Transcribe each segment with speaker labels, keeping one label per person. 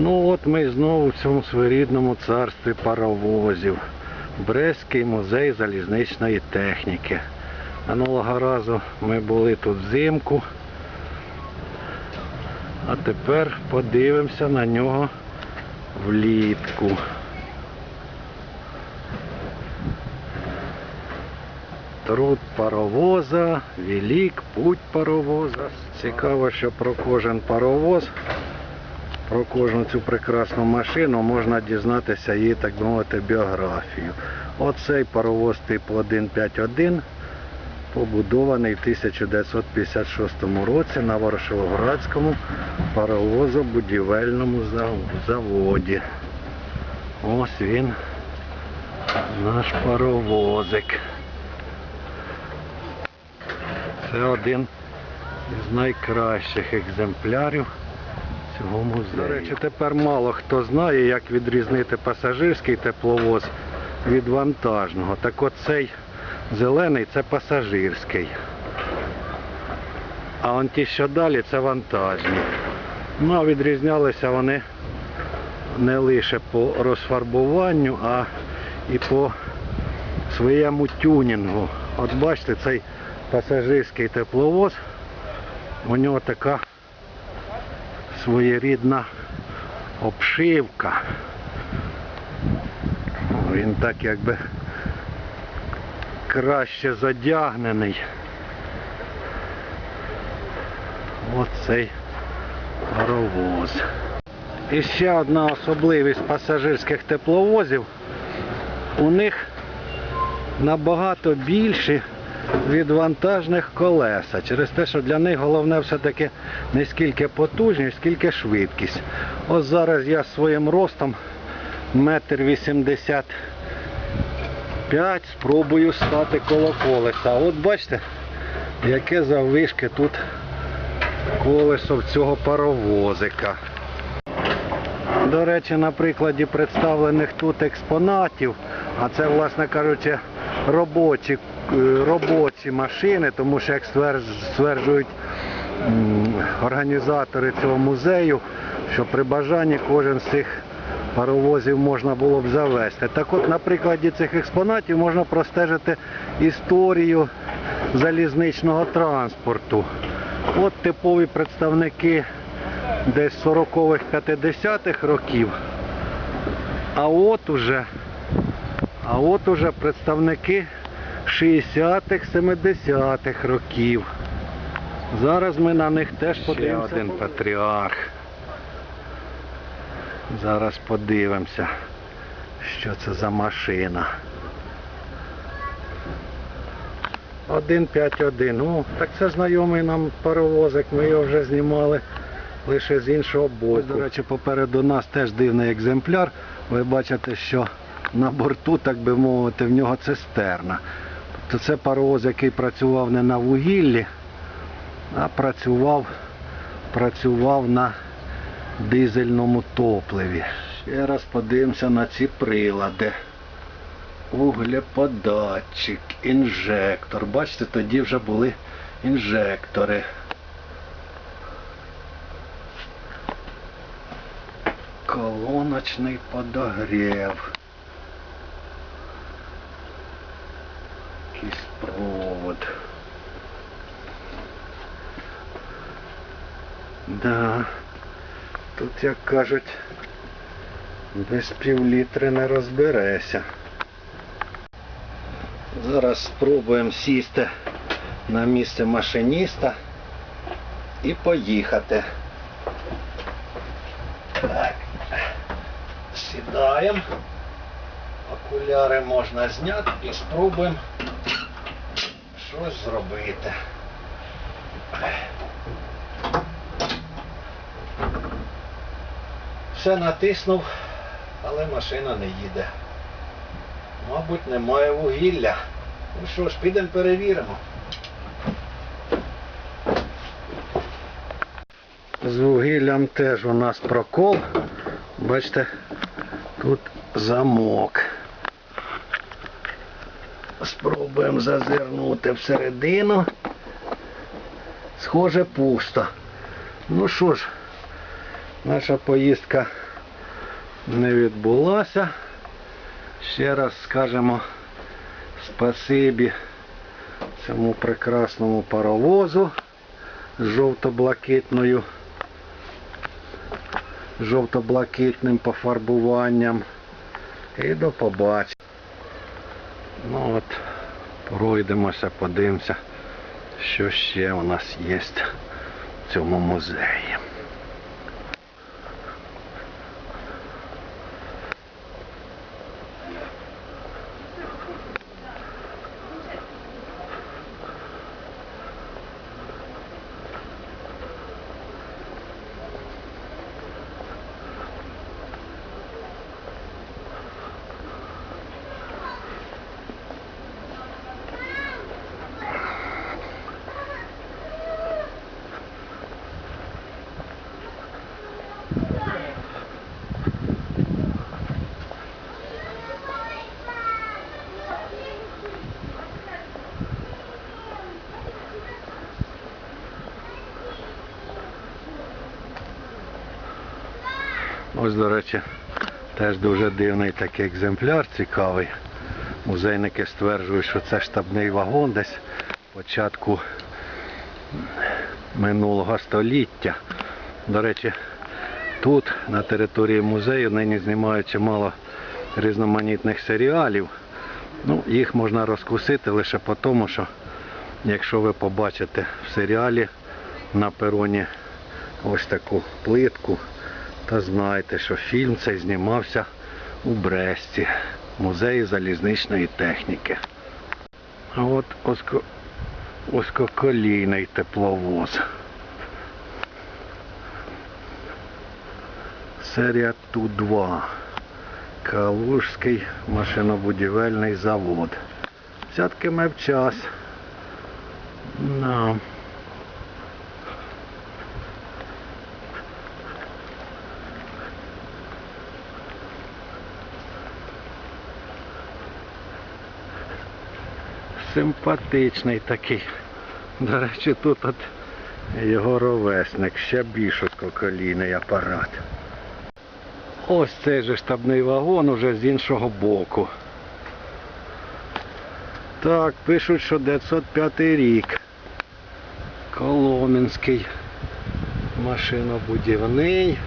Speaker 1: Ну от ми знову в цьому своєрідному царстві паровозів. Брестський музей залізничної техніки. Минулого разу ми були тут взимку. А тепер подивимося на нього влітку. Труд паровоза, велик путь паровоза. Цікаво, що про кожен паровоз, про кожну цю прекрасну машину можна дізнатися її, так би мовити, біографію. Оцей паровоз типу 151 побудований в 1956 році на Ворошиловградському паровозобудівельному заводі. Ось він, наш паровозик. Це один із найкращих екземплярів цього музею. До речі, тепер мало хто знає, як відрізнити пасажирський тепловоз від вантажного. Так от цей зелений це пасажирський. А он ті, що далі, це вантажні. Ну, а відрізнялися вони не лише по розфарбуванню, а і по своєму тюнінгу. От бачите, цей пасажирський тепловоз, у нього така своєрідна обшивка. Він так якби краще задягнений. Оцей паровоз. І ще одна особливість пасажирських тепловозів. У них набагато більші від вантажних колеса. Через те, що для них головне все-таки не скільки потужність, скільки швидкість. Ось зараз я своїм ростом метр вісімдесят п'ять спробую стати коло колеса. От бачите, яке заввишки тут колесо в цього паровозика. До речі, на прикладі представлених тут експонатів, а це, власне кажучи, робочі, е, робочі машини, тому що, як стверджують організатори цього музею, що при бажанні кожен з цих паровозів можна було б завести. Так от на прикладі цих експонатів можна простежити історію залізничного транспорту. От типові представники десь 40-х, 50-х років. А от уже, а от уже представники 60-х, 70-х років. Зараз ми на них теж подивимося. один патріарх. Зараз подивимося, що це за машина. 151. Ну, так це знайомий нам паровозик, ми його вже знімали лише з іншого боку. До речі, попереду нас теж дивний екземпляр. Ви бачите, що на борту, так би мовити, в нього цистерна. Тобто це паровоз, який працював не на вугіллі, а працював, працював на дизельному топливі. Ще раз подивимося на ці прилади. Углеподатчик, інжектор. Бачите, тоді вже були інжектори. Колоночний подогрів. Да. Тут, як кажуть, без півлітри не розберешся. Зараз спробуємо сісти на місце машиніста і поїхати. Так. Сідаємо. Окуляри можна зняти і спробуємо щось зробити. Все натиснув, але машина не їде. Мабуть, немає вугілля. Ну що ж, підемо перевіримо. З вугіллям теж у нас прокол. Бачите, тут замок. Спробуємо зазирнути всередину. Схоже, пусто. Ну що ж, наша поїздка не відбулася. Ще раз скажемо спасибі цьому прекрасному паровозу з жовто-блакитною жовто-блакитним пофарбуванням. І до побачення. Ну от, пройдемося, подивимося, що ще у нас є в цьому музеї. Ось, до речі, теж дуже дивний такий екземпляр, цікавий. Музейники стверджують, що це штабний вагон десь початку минулого століття. До речі, тут, на території музею, нині знімають чимало різноманітних серіалів. Ну, їх можна розкусити лише по тому, що якщо ви побачите в серіалі на пероні ось таку плитку, та знаєте, що фільм цей знімався у Бресті, музеї залізничної техніки. А от оско... оскоколійний тепловоз. Серія Ту-2. Калужський машинобудівельний завод. Взятки ми в. Да. Симпатичний такий. До речі, тут от його ровесник, ще більш оскоколійний апарат. Ось цей же штабний вагон уже з іншого боку. Так, пишуть, що 905 рік. Коломенський машинобудівний.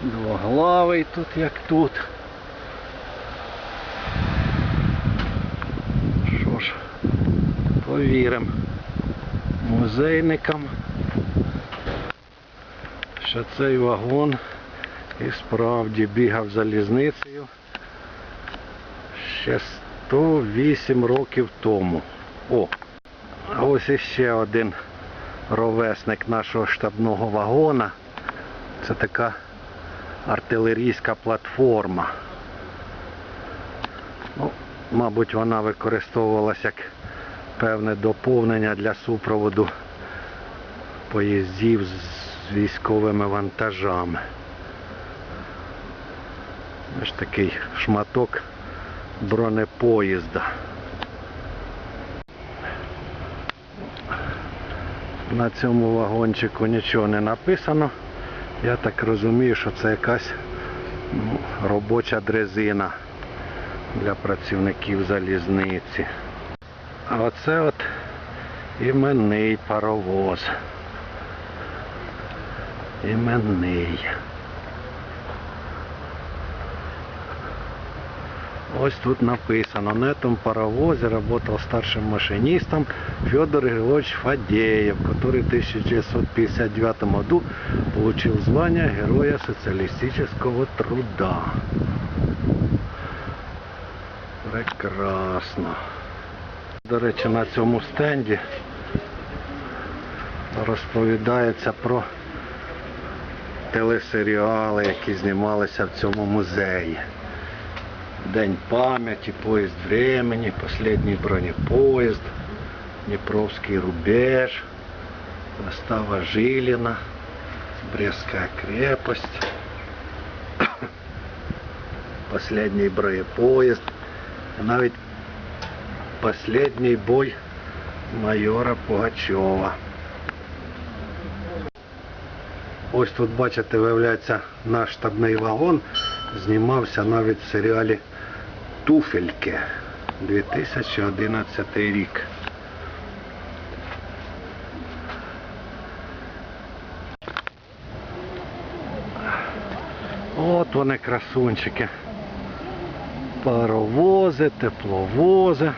Speaker 1: Двоглавий тут як тут. Що ж, повіримо музейникам, що цей вагон і справді бігав залізницею ще 108 років тому. О! А ось іще один ровесник нашого штабного вагона. Це така артилерійська платформа. Ну, мабуть, вона використовувалася як певне доповнення для супроводу поїздів з військовими вантажами. Ось такий шматок бронепоїзда. На цьому вагончику нічого не написано. Я так розумію, що це якась ну, робоча дрезина для працівників залізниці. А оце от іменний паровоз. Іменний. Ось тут написано, на этом паровозе работал старшим машинистом Федор Григорьевич Фадеев, который в 1959 году получил звание Героя социалистического труда. Прекрасно. До речі, на цьому стенді розповідається про телесеріали, які знімалися в цьому музеї. День памяти, поезд времени, последний бронепоезд, Днепровский рубеж, застава Жилина, Брестская крепость, последний бронепоезд, навіть последний бой майора Пугачева. Ось тут бачите, виявляється, наш штабний вагон знімався навіть в серіалі Туфельки 2011 рік. От вони красунчики. Паровози, тепловози.